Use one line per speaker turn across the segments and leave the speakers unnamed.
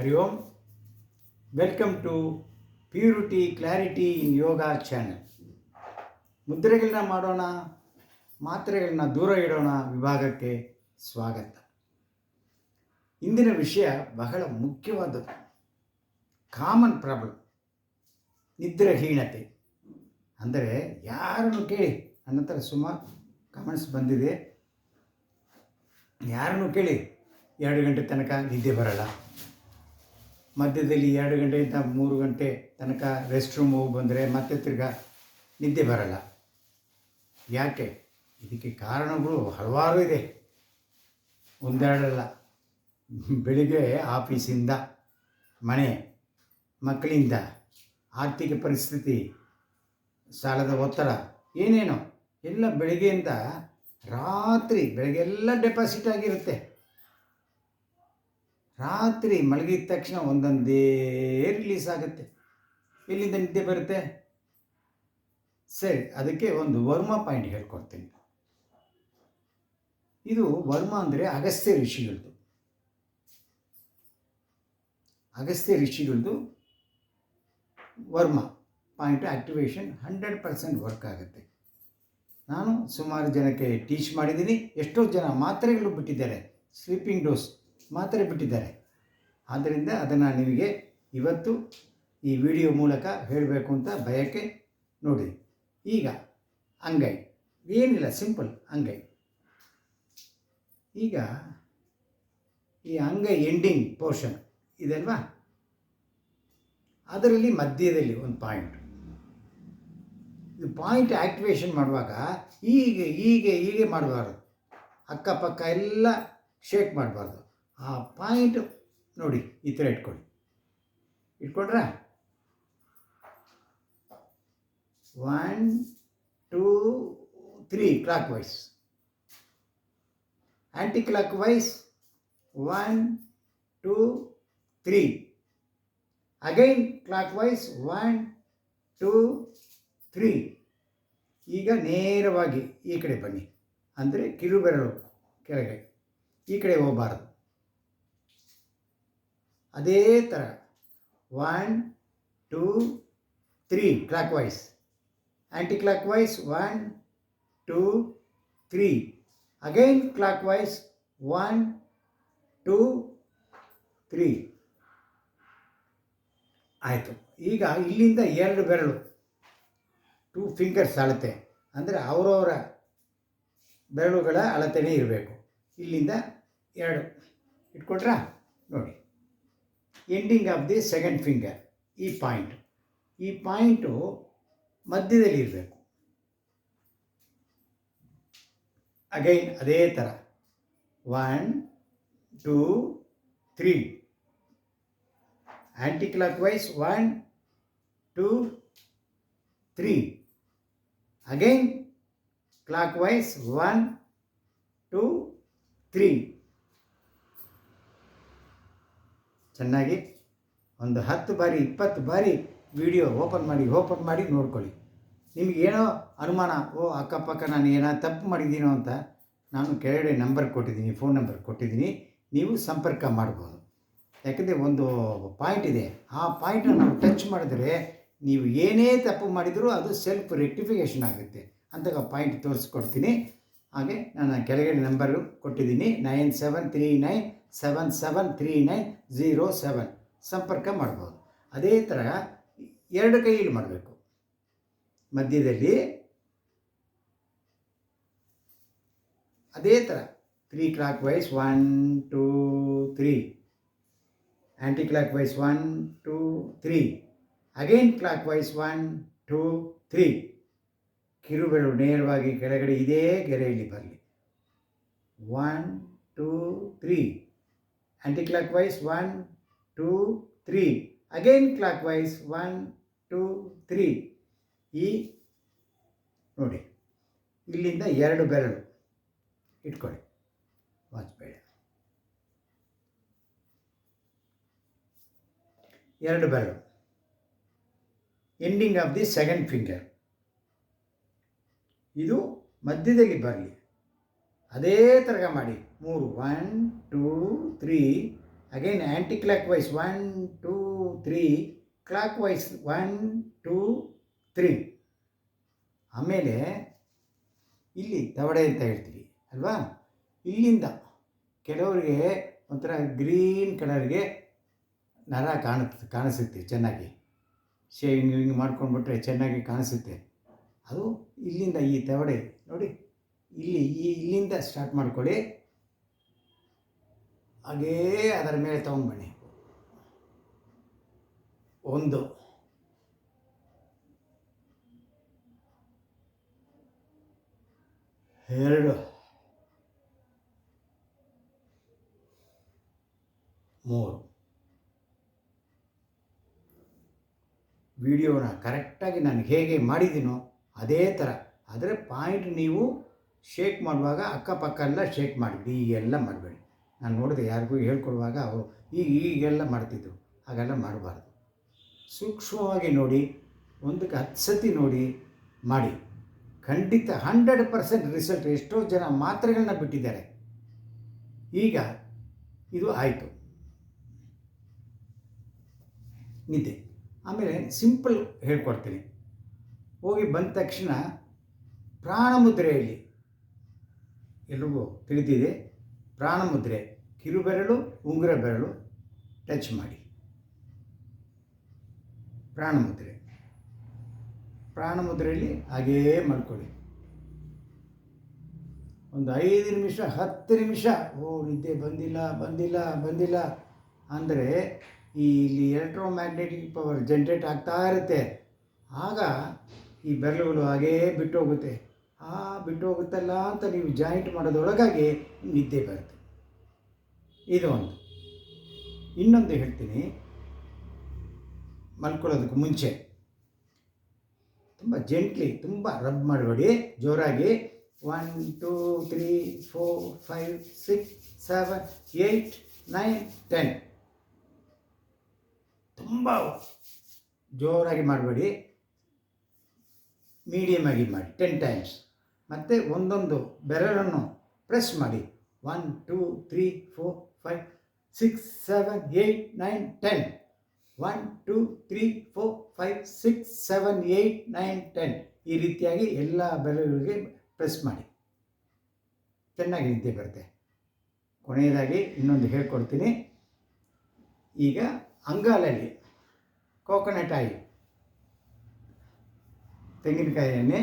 Hari Om. Welcome to purity clarity in yoga channel ಮುದ್ರೆಗಳನ್ನ ಮಾಡೋಣ ಮಾತ್ರೆಗಳನ್ನ ದೂರ ಇಡೋಣ ವಿಭಾಗಕ್ಕೆ ಸ್ವಾಗತ. ಇಂದಿನ ವಿಷಯ ಬಹಳ ಮುಖ್ಯವಾದದ್ದು. ಕಾಮನ್ ಪ್ರಾಬ್ಲಮ್ ನಿದ್ರಹೀನತೆ. ಅಂದರೆ ಯಾರನ್ನು ಕೇಳಿ, ನನ್ನ ಸುಮಾರು ಕಮೆಂಟ್ಸ್ ಬಂದಿದೆ. ಯಾರನ್ನು ಕೇಳಿ, ಎರಡು ಗಂಟೆ ತನಕ ನಿದ್ದೆ ಬರಲ್ಲ. ಮಧ್ಯದಲ್ಲಿ ಎರಡು ಗಂಟೆಯಿಂದ ಮೂರು ಗಂಟೆ ತನಕ ರೆಸ್ಟ್ ರೂಮ್ ಹೋಗಿ ಬಂದರೆ ಮತ್ತೆ ತಿರ್ಗಾ ನಿದ್ದೆ ಬರಲ್ಲ. ಯಾಕೆ? ಇದಕ್ಕೆ ಕಾರಣಗಳು ಹಲವಾರು ಇದೆ. ಒಂದೆರಡಲ್ಲ. ಬೆಳಿಗ್ಗೆ ಆಫೀಸಿಂದ, ಮನೆ, ಮಕ್ಕಳಿಂದ, ಆರ್ಥಿಕ ಪರಿಸ್ಥಿತಿ, ಸಾಲದ ಒತ್ತಡ, ಏನೇನೋ ಎಲ್ಲ ಬೆಳಿಗ್ಗೆಯಿಂದ ರಾತ್ರಿ ಬೆಳಗ್ಗೆ ಎಲ್ಲ ಡೆಪಾಸಿಟ್ ಆಗಿರುತ್ತೆ. ರಾತ್ರಿ ಮಲಗಿದ ತಕ್ಷಣ ಒಂದೊಂದೇ ರಿಲೀಸ್ ಆಗುತ್ತೆ. ಎಲ್ಲಿಂದ ನಿದ್ದೆ ಬರುತ್ತೆ. ಸರಿ, ಅದಕ್ಕೆ ಒಂದು ವರ್ಮ ಪಾಯಿಂಟ್ ಹೇಳ್ಕೊಡ್ತೀನಿ. ಇದು ವರ್ಮ ಅಂದರೆ ಅಗಸ್ತ್ಯ ಋಷಿಗಳದು. ಅಗಸ್ತ್ಯ ಋಷಿಗಳದು Varma point activation hundred percent work ಆಗುತ್ತೆ. ನಾನು ಸುಮಾರು ಜನಕ್ಕೆ ಟೀಚ್ ಮಾಡಿದ್ದೀನಿ. ಎಷ್ಟೋ ಜನ ಮಾತ್ರೆಗಳು ಬಿಟ್ಟಿದ್ದಾರೆ. ಸ್ಲೀಪಿಂಗ್ ಡೋಸ್ ಮಾತ್ರೆ ಬಿಟ್ಟಿದ್ದಾರೆ ಆದ್ದರಿಂದ ಅದನ್ನು ನಿಮಗೆ ಇವತ್ತು ಈ ವಿಡಿಯೋ ಮೂಲಕ ಹೇಳಬೇಕು ಅಂತ ಬಯಕೆ ನೋಡಿ. ಈಗ ಅಂಗೈ. ಏನಿಲ್ಲ, ಸಿಂಪಲ್ ಅಂಗೈ. ಈಗ ಈ ಅಂಗೈ ಎಂಡಿಂಗ್ ಪೋರ್ಷನ್ ಇದಲ್ವಾ? ಅದರಲ್ಲಿ ಮಧ್ಯದಲ್ಲಿ ಒಂದು ಪಾಯಿಂಟ್. ಇದು ಪಾಯಿಂಟ್ ಆ್ಯಕ್ಟಿವೇಶನ್ ಮಾಡುವಾಗ ಹೀಗೆ ಹೀಗೆ ಹೀಗೆ ಮಾಡಬಾರ್ದು. ಅಕ್ಕಪಕ್ಕ ಎಲ್ಲ ಶೇಕ್ ಮಾಡಬಾರ್ದು. ಆ ಪಾಯಿಂಟು ನೋಡಿ, ಈ ಥರ ಇಟ್ಕೊಳ್ಳಿ. ಇಟ್ಕೊಂಡ್ರ? One two three clockwise anti clockwise one two three again clockwise one two three ಈಗ ನೇರವಾಗಿ ಈ ಕಡೆ ಬನ್ನಿ. ಅಂದರೆ ಕಿರುಬೆರಳು ಕೆಳಗೆ. ಈ ಕಡೆ ಹೋಗಬಾರದು. ಅದೇ ಥರ one two three. Clockwise anti clockwise one two three again clockwise one two three ಆಯಿತು. ಈಗ ಇಲ್ಲಿಂದ ಎರಡು ಬೆರಳು. ಟೂ ಫಿಂಗರ್ಸ್ ಅಳತೆ. ಅಂದರೆ ಅವರವರ ಬೆರಳುಗಳ ಅಳತೆನೇ ಇರಬೇಕು. ಇಲ್ಲಿಂದ ಎರಡು. ಇಟ್ಕೊಟ್ರಾ ನೋಡಿ. Ending of the second finger ಈ ಪಾಯಿಂಟ್ ಈ ಪಾಯಿಂಟು ಮಧ್ಯದಲ್ಲಿ ಇರಬೇಕು ಅಗೈನ್ ಅದೇ ಥರ one two three anticlockwise one two three again clockwise one two three ಚೆನ್ನಾಗಿ ಒಂದು ಹತ್ತು ಬಾರಿ, ಇಪ್ಪತ್ತು ಬಾರಿ ವಿಡಿಯೋ ಓಪನ್ ಮಾಡಿ ಓಪನ್ ಮಾಡಿ ನೋಡ್ಕೊಳ್ಳಿ. ನಿಮಗೇನೋ ಅನುಮಾನ, ಓ ಅಕ್ಕಪಕ್ಕ ನಾನು ಏನೋ ತಪ್ಪು ಮಾಡಿದ್ದೀನೋ ಅಂತ ನಾನು ಕೆಳಗಡೆ ನಂಬರ್ ಕೊಟ್ಟಿದ್ದೀನಿ ಫೋನ್ ನಂಬರ್ ಕೊಟ್ಟಿದ್ದೀನಿ, ನೀವು ಸಂಪರ್ಕ ಮಾಡ್ಬೋದು. ಯಾಕಂದರೆ ಒಂದು ಪಾಯಿಂಟ್ ಇದೆ. ಆ ಪಾಯಿಂಟನ್ನು ನಾವು ಟಚ್ ಮಾಡಿದ್ರೆ ನೀವು ಏನೇ ತಪ್ಪು ಮಾಡಿದರೂ ಅದು ಸೆಲ್ಫ್ ರೆಕ್ಟಿಫಿಕೇಷನ್ ಆಗುತ್ತೆ. ಅಂತ ಪಾಯಿಂಟ್ ತೋರಿಸ್ಕೊಡ್ತೀನಿ. ಹಾಗೆ ನಾನು ಕೆಳಗಡೆ ನಂಬರು ಕೊಟ್ಟಿದ್ದೀನಿ nine seven three nine seven seven three nine zero seven ಸಂಪರ್ಕ ಮಾಡ್ಬೋದು. ಅದೇ ಥರ ಎರಡು ಕೈಯಲ್ಲಿ ಮಾಡಬೇಕು. ಮಧ್ಯದಲ್ಲಿ ಅದೇ ಥರ three clockwise one two three anticlockwise one two three again clockwise one two three ಕಿರುಬೆರಳು ನೇರವಾಗಿ ಕೆಳಗಡೆ ಇದೇ ಗೆರೆಯಲ್ಲಿ ಬರಲಿ. One two three one two three again clockwise one two three ಈ ನೋಡಿ, ಇಲ್ಲಿಂದ ಎರಡು ಬೆರಳು ಇಟ್ಕೊಳ್ಳಿ. ವಾಚ್ಬೇಡ ಎರಡು ಬೆರಳು. Ending of the second finger ಇದು ಮಧ್ಯದಲ್ಲಿ ಬರಲಿ. ಅದೇ ತರಗ ಮಾಡಿ. ಮೂರು one two three again anticlockwise one two three clockwise one two three ಆಮೇಲೆ ಇಲ್ಲಿ ತವಡೆ ಅಂತ ಹೇಳ್ತೀವಿ, ಅಲ್ವಾ? ಇಲ್ಲಿಂದ ಕೆಲವರಿಗೆ ಒಂಥರ ಗ್ರೀನ್ ಕಲರ್ಗೆ ನರ ಕಾಣುತ್ತೆ, ಕಾಣಿಸುತ್ತೆ ಚೆನ್ನಾಗಿ. ಶೇವಿಂಗ್ ವಿಂಗ್ ಮಾಡ್ಕೊಂಡ್ಬಿಟ್ರೆ ಚೆನ್ನಾಗಿ ಕಾಣಿಸುತ್ತೆ. ಅದು ಇಲ್ಲಿಂದ ಈ ತವಡೆ, ನೋಡಿ. ಇಲ್ಲಿ ಈ ಇಲ್ಲಿಂದ ಸ್ಟಾರ್ಟ್ ಮಾಡ್ಕೊಳ್ಳಿ. ಹಾಗೇ ಅದರ ಮೇಲೆ ತೊಗೊಂಬನ್ನಿ ಒಂದು. ಎರಡು. ಮೂರು. ವಿಡಿಯೋನ ಕರೆಕ್ಟಾಗಿ ನಾನು ಹೇಗೆ ಮಾಡಿದ್ದೀನೋ ಅದೇ ಥರ. ಆದರೆ ಪಾಯಿಂಟ್ ನೀವು ಶೇಕ್ ಮಾಡುವಾಗ ಅಕ್ಕಪಕ್ಕ ಎಲ್ಲ ಶೇಕ್ ಮಾಡಿಬಿಡಿ ಈಗೆಲ್ಲ ಮಾಡಬೇಡಿ. ನಾನು ನೋಡಿದೆ ಯಾರಿಗೂ ಹೇಳ್ಕೊಡುವಾಗ ಅವರು ಈಗ ಈಗೆಲ್ಲ ಮಾಡ್ತಿದ್ರು, ಹಾಗೆಲ್ಲ ಮಾಡಬಾರ್ದು. ಸೂಕ್ಷ್ಮವಾಗಿ ನೋಡಿ, ಒಂದಕ್ಕೆ ಹತ್ತು ಸತಿ ನೋಡಿ, ಮಾಡಿ. ಖಂಡಿತ ಹಂಡ್ರೆಡ್ ಪರ್ಸೆಂಟ್ ರಿಸಲ್ಟ್, ಎಷ್ಟೋ ಜನ ಮಾತ್ರೆಗಳನ್ನ ಬಿಟ್ಟಿದ್ದಾರೆ. ಈಗ ಇದು ಆಯಿತು. ನಿದ್ದೆ. ಆಮೇಲೆ ಸಿಂಪಲ್ ಹೇಳ್ಕೊಡ್ತೀನಿ. ಹೋಗಿ ಬಂದ ತಕ್ಷಣ ಪ್ರಾಣಮುದ್ರೆಯಲ್ಲಿ ಎಲ್ರಿಗೂ ತಿಳಿದಿದೆ. ಪ್ರಾಣಮುದ್ರೆ, ಕಿರುಬೆರಳು ಉಂಗುರ ಬೆರಳು ಟಚ್ ಮಾಡಿ. ಪ್ರಾಣಮುದ್ರೆ. ಪ್ರಾಣಮುದ್ರೆಯಲ್ಲಿ ಹಾಗೇ ಮಾಡ್ಕೊಳ್ಳಿ. ಒಂದು ಐದು ನಿಮಿಷ, ಹತ್ತು ನಿಮಿಷ, ಓ, ನಿದ್ದೆ ಬಂದಿಲ್ಲ ಬಂದಿಲ್ಲ ಬಂದಿಲ್ಲ ಅಂದರೆ ಈ ಇಲ್ಲಿ ಎಲೆಕ್ಟ್ರೋಮ್ಯಾಗ್ನೆಟಿಕ್ ಪವರ್ ಜನ್ರೇಟ್ ಆಗ್ತಾ ಇರುತ್ತೆ. ಆಗ ಈ ಬೆರಳುಗಳು ಹಾಗೇ ಬಿಟ್ಟು ಹೋಗುತ್ತೆ ಆ ಬಿಟ್ಟು ಹೋಗುತ್ತಲ್ಲ ಅಂತ ನೀವು ಜಾಯಿಂಟ್ ಮಾಡೋದ್ರೊಳಗಾಗಿ ನಿದ್ದೆ ಬರುತ್ತೆ. ಇದು ಒಂದು. ಇನ್ನೊಂದು ಹೇಳ್ತೀನಿ. ಮಲ್ಕೊಳ್ಳೋದಕ್ಕೆ ಮುಂಚೆ. ತುಂಬ ಜೆಂಟ್ಲಿ ತುಂಬ ರಬ್ ಮಾಡಬೇಡಿ. ಜೋರಾಗಿ. One two three four five six seven eight nine ten ತುಂಬ ಜೋರಾಗಿ ಮಾಡಬೇಡಿ. ಮೀಡಿಯಮ್ ಆಗಿ ಮಾಡಿ. ಟೆನ್ ಟೈಮ್ಸ್ ಮತ್ತು ಒಂದೊಂದು ಬೆರಳನ್ನು ಪ್ರೆಸ್ ಮಾಡಿ. One two three four five six seven eight nine ten one two three four five six seven eight nine ten ಈ ರೀತಿಯಾಗಿ ಎಲ್ಲ ಬೆರಳುಗಳಿಗೆ ಪ್ರೆಸ್ ಮಾಡಿ. ಚೆನ್ನಾಗಿ ನಿದ್ದೆ ಬರುತ್ತೆ. ಕೊನೆಯದಾಗಿ ಇನ್ನೊಂದು ಹೇಳ್ಕೊಡ್ತೀನಿ. ಈಗ ಅಂಗಾಲಲ್ಲಿ ಕೋಕೋನಟ್ ಆಯಿಲ್, ತೆಂಗಿನಕಾಯಿ ಎಣ್ಣೆ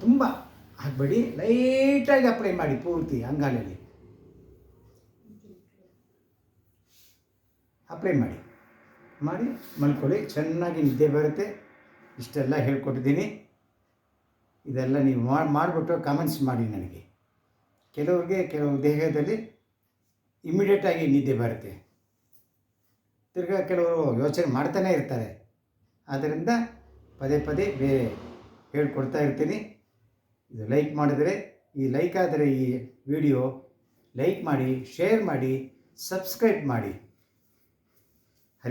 ತುಂಬ ಹಾಕಬೇಡಿ ಲೈಟಾಗಿ ಅಪ್ಲೈ ಮಾಡಿ ಪೂರ್ತಿ ಅಂಗಾಲಲ್ಲಿ. ಅಪ್ಲೈ ಮಾಡಿ. ಮಾಡಿ, ಮಲ್ಕೊಳ್ಳಿ. ಚೆನ್ನಾಗಿ ನಿದ್ದೆ ಬರುತ್ತೆ. ಇಷ್ಟೆಲ್ಲ ಹೇಳ್ಕೊಟ್ಟಿದ್ದೀನಿ. ಇದೆಲ್ಲ ನೀವು ಮಾಡಿ ಮಾಡಿಬಿಟ್ಟು ಕಾಮೆಂಟ್ಸ್ ಮಾಡಿ ನನಗೆ. ಕೆಲವ್ರಿಗೆ, ಕೆಲವು ದೇಹದಲ್ಲಿ ಇಮಿಡಿಯೇಟಾಗಿ ನಿದ್ದೆ ಬರುತ್ತೆ. ತಿರ್ಗಾ ಕೆಲವರು ಯೋಚನೆ ಮಾಡ್ತಾನೆ ಇರ್ತಾರೆ. ಆದ್ದರಿಂದ ಪದೇ ಪದೇ ಬೇರೆ ಹೇಳ್ಕೊಡ್ತಾ ಇರ್ತೀನಿ. ಇದು ಲೈಕ್ ಮಾಡಿದರೆ ಈ ಲೈಕ್ ಆದರೆ ಈ ವಿಡಿಯೋ ಲೈಕ್ ಮಾಡಿ ಶೇರ್ ಮಾಡಿ ಸಬ್ಸ್ಕ್ರೈಬ್ ಮಾಡಿ.